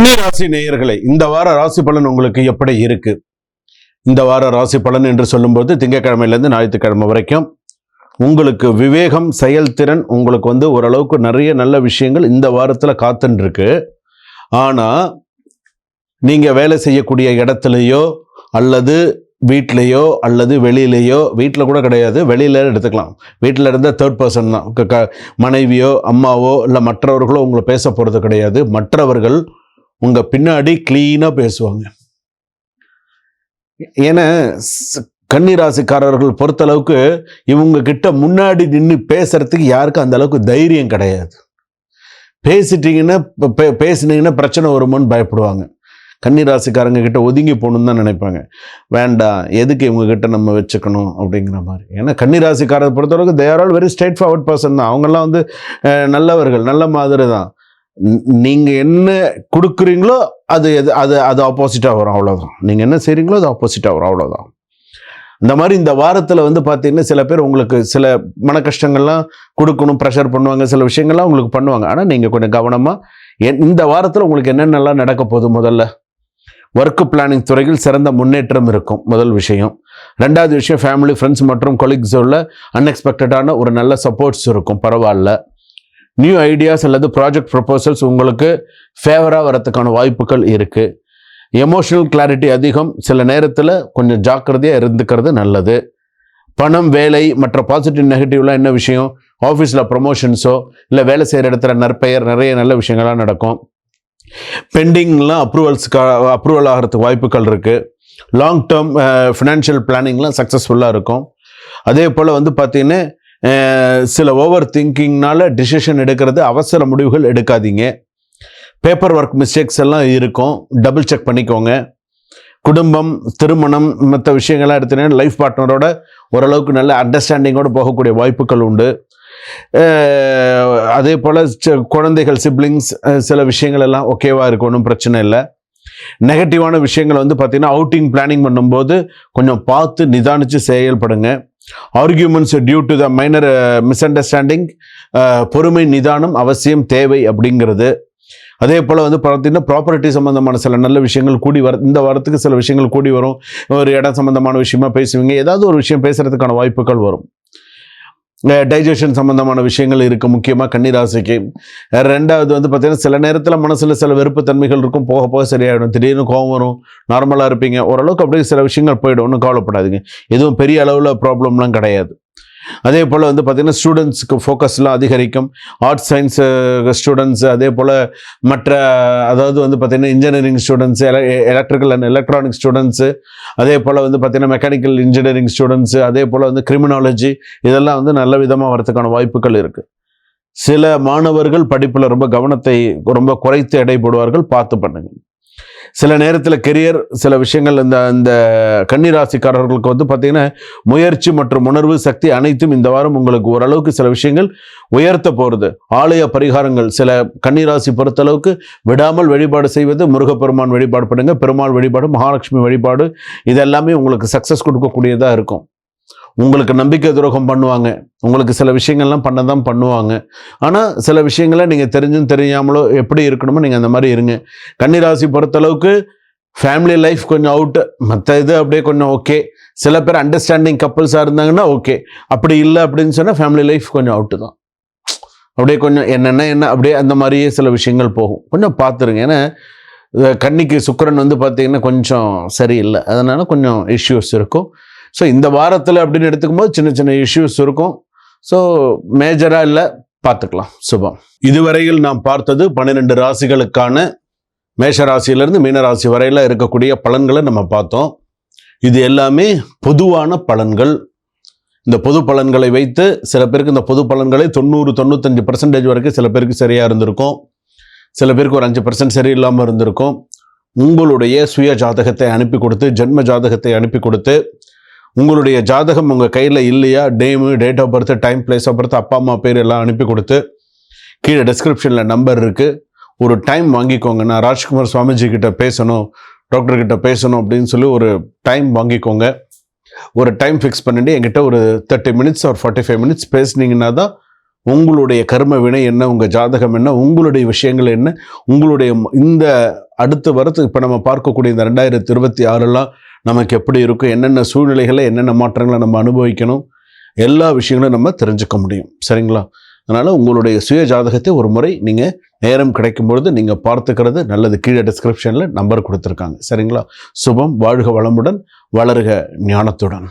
கன்னி ராசி நேயர்களே இந்த வார ராசி பலன் உங்களுக்கு எப்படி இருக்கு? இந்த வார ராசி பலன் என்று சொல்லும்போது திங்கக்கிழமையிலேருந்து ஞாயிற்றுக்கிழமை வரைக்கும் உங்களுக்கு விவேகம் செயல்திறன் உங்களுக்கு வந்து ஓரளவுக்கு நிறைய நல்ல விஷயங்கள் இந்த வாரத்தில் காத்துன்னு இருக்கு ஆனால் நீங்கள் வேலை செய்யக்கூடிய இடத்துலையோ அல்லது வீட்லேயோ அல்லது வெளியிலேயோ வீட்டில் கூட கிடையாது வெளியில எடுத்துக்கலாம். வீட்டில் இருந்த தேர்ட் பர்சன் தான். க- மனைவியோ அம்மாவோ இல்லை மற்றவர்களோ உங்களை பேச போகிறது கிடையாது. மற்றவர்கள் உங்கள் பின்னாடி க்ளீனாக பேசுவாங்க. ஏன்னா கன்னிராசிக்காரர்கள் பொறுத்தளவுக்கு இவங்க கிட்ட முன்னாடி நின்று பேசுறதுக்கு யாருக்கும் அந்த அளவுக்கு தைரியம் கிடையாது. பேசிட்டீங்கன்னா ப- பே- பேசுனீங்கன்னா பிரச்சனை வருமோன்னு பயப்படுவாங்க. கன்னிராசிக்காரங்க கிட்ட ஒதுங்கி போகணுன்னு தான் நினைப்பாங்க. வேண்டாம் எதுக்கு இவங்க கிட்ட நம்ம வச்சுக்கணும்? அப்படிங்கிற மாதிரி. ஏன்னா கன்னிராசிக்காரரை பொறுத்தளவுக்கு they are all very straightforward person தான். அவங்கெல்லாம் வந்து நல்லவர்கள் நல்ல மாதிரி தான். நீங்கள் என்ன கொடுக்குறீங்களோ அது எது அது அது ஆப்போசிட்டாக வரும் அவ்வளோதான் நீங்கள் என்ன செய்கிறீங்களோ அது ஆப்போசிட்டாக வரும் அவ்வளோதான் இந்த மாதிரி இந்த வாரத்தில் வந்து பார்த்தீங்கன்னா சில பேர் உங்களுக்கு சில மன கஷ்டங்கள்லாம் கொடுக்கணும் ப்ரெஷர் பண்ணுவாங்க சில விஷயங்கள்லாம் உங்களுக்கு பண்ணுவாங்க. ஆனால் நீங்கள் கொஞ்சம் கவனமாக இந்த வாரத்தில் உங்களுக்கு என்னென்னலாம் நடக்க போகுது முதல்ல? ஒர்க்கு பிளானிங் துறையில் சிறந்த முன்னேற்றம் இருக்கும் முதல் விஷயம். ரெண்டாவது விஷயம் ஃபேமிலி ஃப்ரெண்ட்ஸ் மற்றும் கொலீக்ஸோட அன்எக்ஸ்பெக்டடான ஒரு நல்ல சப்போர்ட்ஸ் இருக்கும் பரவாயில்ல. நியூ ஐடியாஸ் அல்லது ப்ராஜெக்ட் ப்ரப்போசல்ஸ் உங்களுக்கு ஃபேவராக வரத்துக்கான வாய்ப்புகள் இருக்குது எமோஷனல் கிளாரிட்டி அதிகம். சில நேரத்தில் கொஞ்சம் ஜாக்கிரதையாக இருந்துக்கிறது நல்லது. பணம் வேலை மற்ற பாசிட்டிவ் நெகட்டிவ்லாம் என்ன விஷயம்? ஆஃபீஸில் ப்ரொமோஷன்ஸோ இல்லை வேலை செய்கிற இடத்துல நற்பெயர் நிறைய நல்ல விஷயங்கள்லாம் நடக்கும். பெண்டிங்லாம் அப்ரூவல்ஸ்க்கு அப்ரூவல் ஆகிறதுக்கு வாய்ப்புகள் இருக்குது லாங் டேர்ம் ஃபினான்ஷியல் பிளானிங்லாம் சக்ஸஸ்ஃபுல்லாக இருக்கும். அதே போல் வந்து பார்த்தீங்கன்னா சில ஓவர் திங்கிங்னால டிசிஷன் எடுக்கிறது அவசர முடிவுகள் எடுக்காதீங்க. பேப்பர் ஒர்க் மிஸ்டேக்ஸ் எல்லாம் இருக்கும். டபுள் செக் பண்ணிக்கோங்க. குடும்பம் திருமணம் மற்ற விஷயங்கள்லாம் எடுத்தீங்கன்னா லைஃப் பார்ட்னரோட ஓரளவுக்கு நல்ல அண்டர்ஸ்டாண்டிங்கோடு போகக்கூடிய வாய்ப்புகள் உண்டு. அதே போல் குழந்தைகள் சிப்ளிங்ஸ் சில விஷயங்கள் எல்லாம் ஓகேவாக இருக்கும். ஒன்றும் பிரச்சனை இல்லை. நெகட்டிவான விஷயங்கள் வந்து பார்த்திங்கன்னா அவுட்டிங் பிளானிங் பண்ணும்போது கொஞ்சம் பார்த்து நிதானித்து செயல்படுங்க. Arguments due to the minor misunderstanding பொறுமை நிதானம் அவசியம் தேவை அப்படிங்கிறது. அதே போல் வந்து பார்த்தீங்கன்னா ப்ராப்பர்ட்டி சம்மந்தமான சில நல்ல விஷயங்கள் கூடி வர இந்த வாரத்துக்கு சில விஷயங்கள் கூடி வரும். ஒரு இடம் சம்மந்தமான விஷயமா பேசுவீங்க. ஏதாவது ஒரு விஷயம் பேசுகிறதுக்கான வாய்ப்புகள் வரும். டைஜஷன் சம்மந்தமான விஷயங்கள் இருக்குது முக்கியமாக கன்னிராசிக்கு. ரெண்டாவது வந்து பார்த்திங்கன்னா சில நேரத்தில் மனசில் சில வெறுப்பு தன்மைகள் இருக்கும். போக போக சரியாயிடும். திடீர்னு கோவம் வரும். நார்மலாக இருப்பீங்க. ஓரளவுக்கு அப்படியே சில விஷயங்கள் போயிடும். ஒன்றும் கவலைப்படாதீங்க. எதுவும் பெரிய அளவில் ப்ராப்ளம்லாம் கிடையாது. அதே போல் வந்து பார்த்திங்கன்னா ஸ்டூடெண்ட்ஸ்க்கு ஃபோக்கஸ்லாம் அதிகரிக்கும். ஆர்ட்ஸ் சயின்ஸ் ஸ்டூடெண்ட்ஸ் அதே போல் மற்ற அதாவது வந்து பார்த்திங்கன்னா engineering students electrical and electronic students அதே போல் வந்து பார்த்திங்கன்னா மெக்கானிக்கல் இன்ஜினியரிங் ஸ்டூடெண்ட்ஸு அதே போல் வந்து கிரிமினாலஜி இதெல்லாம் வந்து நல்ல விதமாக வரதுக்கான வாய்ப்புகள் இருக்குது சில மாணவர்கள் படிப்பில் ரொம்ப கவனத்தை ரொம்ப குறைத்து எடை போடுவார்கள் பார்த்து பண்ணுங்கள். சில நேரத்தில் கெரியர் சில விஷயங்கள் இந்த இந்த கன்னிராசிக்காரர்களுக்கு வந்து பார்த்திங்கன்னா முயற்சி மற்றும் உணர்வு சக்தி அனைத்தும் இந்த வாரம் உங்களுக்கு ஓரளவுக்கு சில விஷயங்கள் உயர்த்த போகிறது ஆலய பரிகாரங்கள் சில கன்னிராசி பொறுத்தளவுக்கு விடாமல் வழிபாடு செய்வது முருகப்பெருமான் வழிபாடு பண்ணுங்கள் பெருமாள் வழிபாடு மகாலட்சுமி வழிபாடு இதெல்லாமே உங்களுக்கு சக்ஸஸ் கொடுக்கக்கூடியதாக இருக்கும். உங்களுக்கு நம்பிக்கை துரோகம் பண்ணுவாங்க. உங்களுக்கு சில விஷயங்கள்லாம் பண்ண தான் பண்ணுவாங்க. ஆனால் சில விஷயங்களை நீங்கள் தெரிஞ்சும் தெரியாமலோ எப்படி இருக்கணுமோ நீங்கள் அந்த மாதிரி இருங்க. கன்னிராசி பொறுத்தளவுக்கு ஃபேமிலி லைஃப் கொஞ்சம் அவுட்டு மற்ற இது அப்படியே கொஞ்சம் ஓகே சில பேர் அண்டர்ஸ்டாண்டிங் கப்புள்ஸாக இருந்தாங்கன்னா ஓகே அப்படி இல்லை அப்படின்னு சொன்னால் ஃபேமிலி லைஃப் கொஞ்சம் அவுட்டு தான். அப்படியே கொஞ்சம் என்னென்ன என்ன அப்படியே அந்த மாதிரியே சில விஷயங்கள் போகும். கொஞ்சம் பார்த்துருங்க. ஏன்னா கன்னிக்கு சுக்கரன் வந்து பார்த்திங்கன்னா கொஞ்சம் சரியில்லை. அதனால் கொஞ்சம் இஷ்யூஸ் இருக்கும். ஸோ இந்த வாரத்தில் அப்படின்னு எடுத்துக்கும்போது சின்ன சின்ன இஷ்யூஸ் இருக்கும். ஸோ மேஜராக இல்லை பார்த்துக்கலாம். சுபம். இதுவரையில் நாம் பார்த்தது பன்னிரெண்டு ராசிகளுக்கான மேஷ ராசியிலிருந்து மீன ராசி வரையில் இருக்கக்கூடிய பலன்களை நம்ம பார்த்தோம். இது எல்லாமே பொதுவான பலன்கள். இந்த பொது பலன்களை வைத்து சில பேருக்கு இந்த பொது பலன்களை தொண்ணூறு தொண்ணூத்தஞ்சு பர்சன்டேஜ் வரைக்கும் சில பேருக்கு சரியாக இருந்திருக்கும். சில பேருக்கு ஒரு அஞ்சு பர்சன்ட் சரியில்லாமல் இருந்திருக்கும். உங்களுடைய சுய ஜாதகத்தை அனுப்பி கொடுத்து ஜென்ம ஜாதகத்தை அனுப்பி கொடுத்து உங்களுடைய ஜாதகம் உங்கள் கையில் இல்லையா? Dam date of birth time place of birth அப்பா அம்மா பேர் எல்லாம் அனுப்பி கொடுத்து கீழே டிஸ்கிரிப்ஷனில் நம்பர் இருக்குது ஒரு டைம் வாங்கிக்கோங்க நான் ராஜ்குமார் சுவாமிஜி கிட்ட பேசணும் டாக்டர்கிட்ட பேசணும் அப்படின்னு சொல்லி ஒரு டைம் வாங்கிக்கோங்க. ஒரு டைம் ஃபிக்ஸ் பண்ணிட்டு என்கிட்ட ஒரு தேர்ட்டி மினிட்ஸ் ஒரு ஃபார்ட்டி ஃபைவ் மினிட்ஸ் பேசுனீங்கன்னா தான் உங்களுடைய கர்ம வினை என்ன உங்கள் ஜாதகம் என்ன உங்களுடைய விஷயங்கள் என்ன உங்களுடைய இந்த அடுத்த வரத்து இப்போ நம்ம பார்க்கக்கூடிய இந்த ரெண்டாயிரத்தி இருபத்தி ஆறுலாம் நமக்கு எப்படி இருக்கும் என்னென்ன சூழ்நிலைகளை என்னென்ன மாற்றங்களை நம்ம அனுபவிக்கணும் எல்லா விஷயங்களும் நம்ம தெரிஞ்சுக்க முடியும். சரிங்களா? அதனால் உங்களுடைய சுய ஜாதகத்தை ஒரு முறை நீங்கள் நேரம் கிடைக்கும் பொழுது நீங்கள் பார்த்துக்கிறது நல்லது. கீழே டிஸ்கிரிப்ஷனில் நம்பர் கொடுத்துருக்காங்க. சரிங்களா? சுபம் வாழ்க வளமுடன் வளருக ஞானத்துடன்.